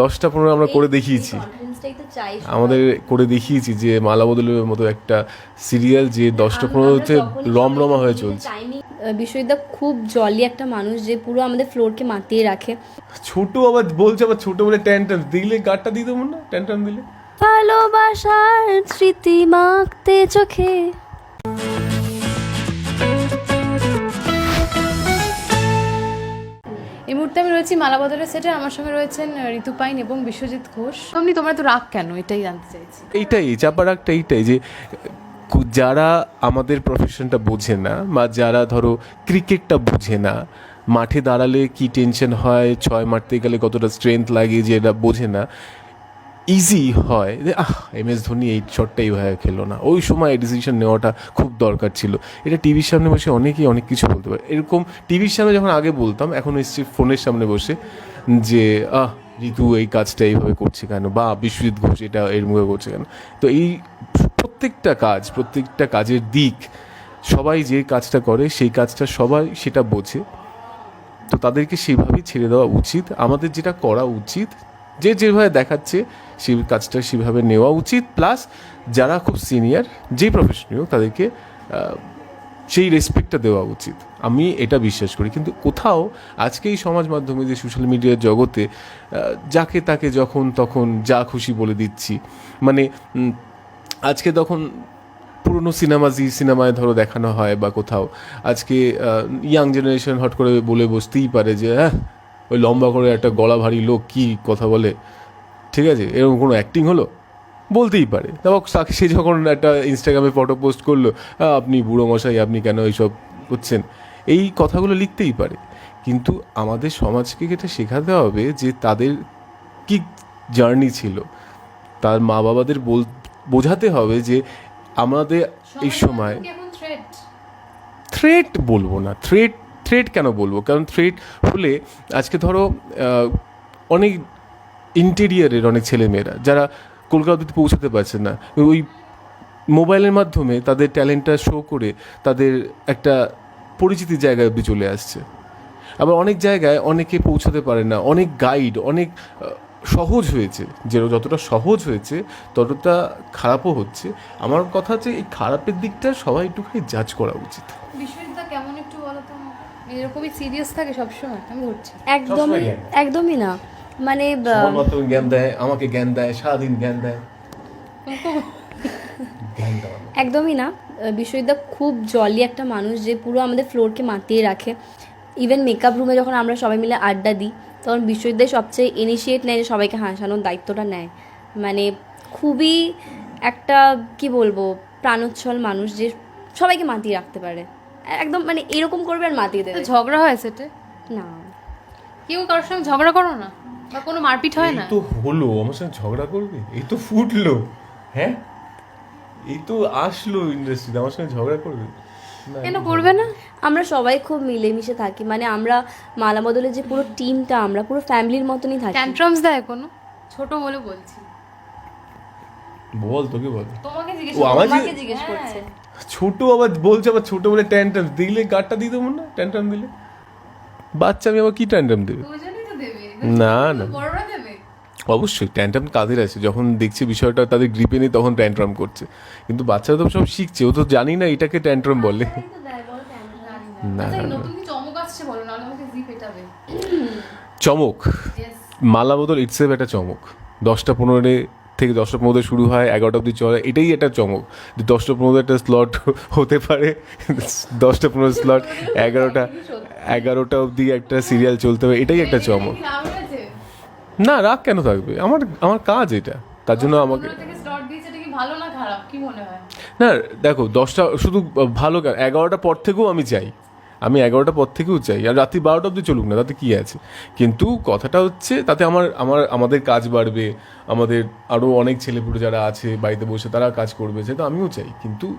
দশটা পনেরো আমরা করে দেখিয়েছি। চাই আমাদের করে দেখিয়েছি যে মালা বদলের মতো একটা সিরিয়াল যে দশটা পনেরোতে রমরমা হয়ে চলছে। বিশ্বজিৎদা খুব জলি একটা মানুষ যে পুরো আমাদের ফ্লোরকে মাতিয়ে রাখে। ছোট আবার বলছে আবার ছোট বলে ট্যান্টাম দিলে গাড়টা দিয়ে দেবো না? ট্যান্টাম দিলে? ভালোবাসার স্মৃতি মাখতে চোখে। মুহূর্তে আমি রয়েছি মালাবদলের সেটে আমার সঙ্গে রয়েছেন ঋতু পাইন এবং বিশ্বজিৎ ঘোষ। আপনি তোমরা তো রাগ কেন? এটাই জানতে চাইছি। এইটাই চাপা একটা এইটাই যে যারা আমাদের প্রফেশনটা বোঝে না, বা যারা ধরো ক্রিকেটটা বোঝে না, মাঠে দাঁড়ালে কি টেনশন হয়? ছয় মারতে গেলে কতটা স্ট্রেংথ লাগে যে এটা বোঝে না? ইজি হয়। যে, আহ এম এস ধোনি এই শটটা এইভাবে খেলো না। ওই সময় এই ডিসিশন নেওয়াটা খুব দরকার ছিল। এটা টিভির সামনে বসে অনেকেই অনেক কিছু বলতে পারে। এরকম টিভির সামনে যখন আগে বলতাম, এখন এসছি ফোনের সামনে বসে যে, আহ, ঋতু, এই কাজটা এইভাবে করছে কেন? বা বিশ্বজিৎ ঘোষ এটা এর মুখে করছে কেন? তো এই প্রত্যেকটা কাজ, প্রত্যেকটা কাজের দিক, সবাই যে কাজটা করে সেই কাজটা সবাই সেটা বোঝে। তো তাদেরকে সেভাবেই ছেড়ে দেওয়া উচিত। আমাদের যেটা করা উচিত যে যেভাবে দেখাচ্ছে, সেই কাজটা সেভাবে নেওয়া উচিত। প্লাস যারা খুব সিনিয়র যে প্রফেশনীয় তাদেরকে সেই রেসপেক্টটা দেওয়া উচিত। আমি এটা বিশ্বাস করি। কিন্তু কোথাও আজকে এই সমাজ মাধ্যমে, যে সোশ্যাল মিডিয়ার জগতে যাকে তাকে যখন তখন যা খুশি বলে দিচ্ছি। মানে আজকে তখন পুরনো সিনেমা জি সিনেমায় ধরো দেখানো হয় বা কোথাও, আজকে ইয়াং জেনারেশন হট করে বলে বসতেই পারে যে হ্যাঁ ওই লম্বা করে একটা গলা ভারী লোক কি কথা বলে? ঠিক আছে এরকম কোনো অ্যাক্টিং হলো? বলতেই পারে। তারপর সে যখন একটা ইনস্টাগ্রামে ফটো পোস্ট করল "আহ, আপনি বুড়ো মশাই আপনি কেন এইসব করছেন? এই কথাগুলো লিখতেই পারে। কিন্তু আমাদের সমাজকে এটা শেখাতে হবে যে তাদের কি জার্নি ছিল। তার মা বাবাদের বল বোঝাতে হবে যে আমাদের এই সময় থ্রেট বলব না। থ্রেট থ্রেট কেন বলব? কারণ থ্রেট হলে আজকে ধরো অনেক ইন্টেরিয়ারের অনেক ছেলেমেয়েরা, যারা কলকাতাতে পৌঁছাতে পারছে না, ওই মোবাইলের মাধ্যমে তাদের ট্যালেন্টটা শো করে তাদের একটা পরিচিতির জায়গায় অব্দি চলে আসছে। আবার অনেক জায়গায় অনেকে পৌঁছাতে পারে না, অনেক গাইড অনেক সহজ হয়েছে, যে যতটা সহজ হয়েছে, ততটা খারাপও হচ্ছে। আমার কথা হচ্ছে, এই খারাপের দিকটা সবাই একটুখানি জাজ করা উচিত। কেমন একটু বলো তো? এরকমই সিরিয়াস থাকে সবসময় আমি ঘুরছি একদমই একদমই না। মানে জ্ঞান দেয় আমাকে জ্ঞান দেয় সারাদিন জ্ঞান দেয়। একদমই না। বিশ্বজিৎদা খুব জলি একটা মানুষ যে পুরো আমাদের ফ্লোরকে মাতিয়ে রাখে। ইভেন মেকআপ রুমে যখন আমরা সবাই মিলে আড্ডা দিই তখন বিশ্বজিৎদাই সবচেয়ে ইনিশিয়েট নেয় যে সবাইকে হাসানোর দায়িত্বটা নেয়। মানে খুবই একটা কি বলব প্রাণোচ্ছল মানুষ যে সবাইকে মাতিয়ে রাখতে পারে। একদম মানে এরকম করবে আর মাতিয়ে দেবে। ঝগড়া হয় সেটে? না। কেউ কারোর সঙ্গে ঝগড়া করো না? বা কোনো মারপিট হয় না? এই তো হলো আমার সঙ্গে ঝগড়া করবে? এই তো ফুটলো। হ্যাঁ? এই তো আসলো ইন্ডাস্ট্রিতে আমার সঙ্গে ঝগড়া করবে? কেন করবে না? আমরা সবাই খুব মিলেমিশে থাকি। মানে আমরা মালা বদলের যে পুরো টিমটা আমরা পুরো ফ্যামিলির মতনই থাকি। ট্যান্ট্রামস দেয় কোনো? ছোট বলে বলছি। বল তোকে বল। তোমাকে জিজ্ঞেস আমাকে জিজ্ঞেস করছে। ছোট আবার বলছে আবার ছোট বলে ট্যান্টাম দিলে গাড়টা দিয়ে দেবো না? ট্যান্টাম দিলে? বাচ্চা আমি আবার কি ট্যান্টাম দেবে? দুজনেই তো দেবে। না না। অবশ্যই ট্যান্টাম কাদের আছে? যখন দেখছে বিষয়টা তাদের গ্রিপে নেই তখন ট্যান্ট্রাম করছে। কিন্তু বাচ্চারা তো সব শিখছে ও তো জানি না এটাকে ট্যান্ট্রাম বলে। না। আচ্ছা না, না। চমক. মালা বদল ইটসেফ একটা চমক। দশটা পনেরো থেকে দশটা পনেরো শুরু হয় এগারোটা অবধি চলে। এটাই একটা চমক যে দশটা পনেরো একটা স্লট হতে পারে। দশটা পনেরো স্লট এগারোটা এগারোটা অবধি একটা সিরিয়াল চলতে হবে এটাই একটা চমক। না রাগ কেন থাকবে? আমার আমার কাজ এটা। তার জন্য আমাকে ভালো না খারাপ? কি মনে হয়? না দেখো দশটা শুধু ভালো এগারোটা পর থেকেও আমি চাই আমি এগারোটা পর থেকেও চাই আর রাত্রি বারোটা অবধি চলুক না তাতে কী আছে? কিন্তু কথাটা হচ্ছে তাতে আমার আমার আমাদের কাজ বাড়বে আমাদের আরও অনেক ছেলেপুলে যারা আছে বাড়িতে বসে তারা কাজ করবে সেটা আমিও চাই। কিন্তু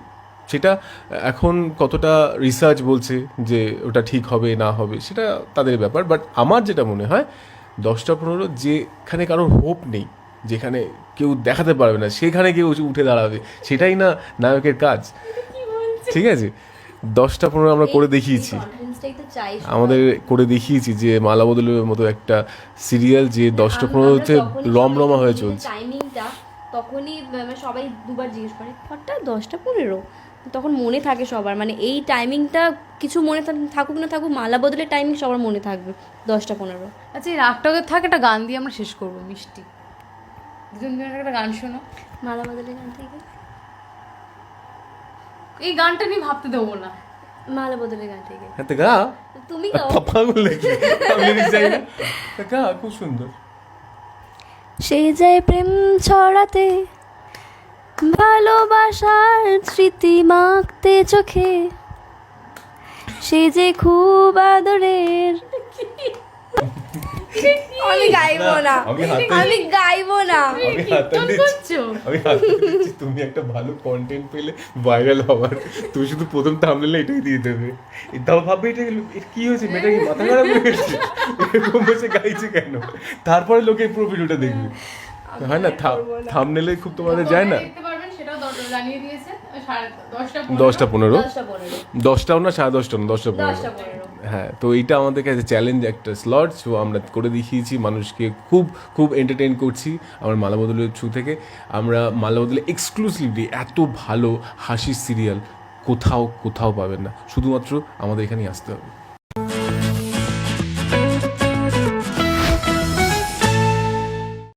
সেটা এখন কতটা রিসার্চ বলছে যে ওটা ঠিক হবে না হবে সেটা তাদের ব্যাপার। বাট আমার যেটা মনে হয় দশটা পনেরো যেখানে কারোর হোপ নেই যেখানে কেউ দেখাতে পারবে না সেখানে কেউ উঠে দাঁড়াবে সেটাই না নায়কের কাজ। ঠিক আছে? দশটা পনেরো আমরা করে দেখিয়েছি। চাই আমাদের করে দেখিয়েছি যে মালা বদলের মতো একটা সিরিয়াল যে দশটা আম- পনেরো হচ্ছে যখনই রমরমা হয়ে চলছে। টাইমিংটা তখনই মানে সবাই দুবার জিজ্ঞেস করে কটা দশটা পনেরো? তখন মনে থাকে সবার মানে এই টাইমিংটা কিছু মনে থাক- থাকুক না থাকুক মালা বদলের টাইমিং সবার মনে থাকবে দশটা পনেরো। আচ্ছা এই রাগটাকে থাক একটা গান দিয়ে আমরা শেষ করব মিষ্টি। দুজন দুজন একটা গান শোনো। মালা বদলের গান থেকে? এই গানটা নিয়ে ভাবতে দেবো না। মালা বদলের গান হ্যাঁ তো গা। তুমি গাও। পাগল নাকি? আমি চাই না। তা গা খুব সুন্দর। সে যায় প্রেম ছড়াতে ভালোবাসার স্মৃতি মাখতে চোখে সে যে খুব আদরের আমি গাইবো না আমি হাতে আমি গাইবো না। আমি হাতে দিচ্ছি। আমি হাতে দিচ্ছি। তুমি একটা ভালো কন্টেন্ট পেলে ভাইরাল হওয়ার তুমি শুধু প্রথম থামলে এটাই দিয়ে দেবে। তাও ভাববে এটা কি হয়েছে? মেয়েটা কি মাথা খারাপ হয়ে গেছে? এরকম বসে গাইছে কেন? তারপরে লোকে পুরো ভিডিওটা দেখবে। হয় না? থামনেলে খুব তোমাদের যায় না? দেখতে পারবেন সেটাও দর- জানিয়ে দিয়েছে। সাড়ে দশটা পনেরো। দশটা পনেরো? দশটাও না সাড়ে দশটা না দশটা পনেরো। হ্যাঁ তো এটা আমাদের কাছে চ্যালেঞ্জ একটা স্লট সো আমরা করে দেখিয়েছি, মানুষকে খুব খুব এন্টারটেন করছি আমার মালাবদলের থ্রু থেকে। আমরা মালাবদলে এক্সক্লুসিভলি এত ভালো হাসির সিরিয়াল কোথাও কোথাও পাবেন না। শুধুমাত্র আমাদের এখানেই আসতে হবে।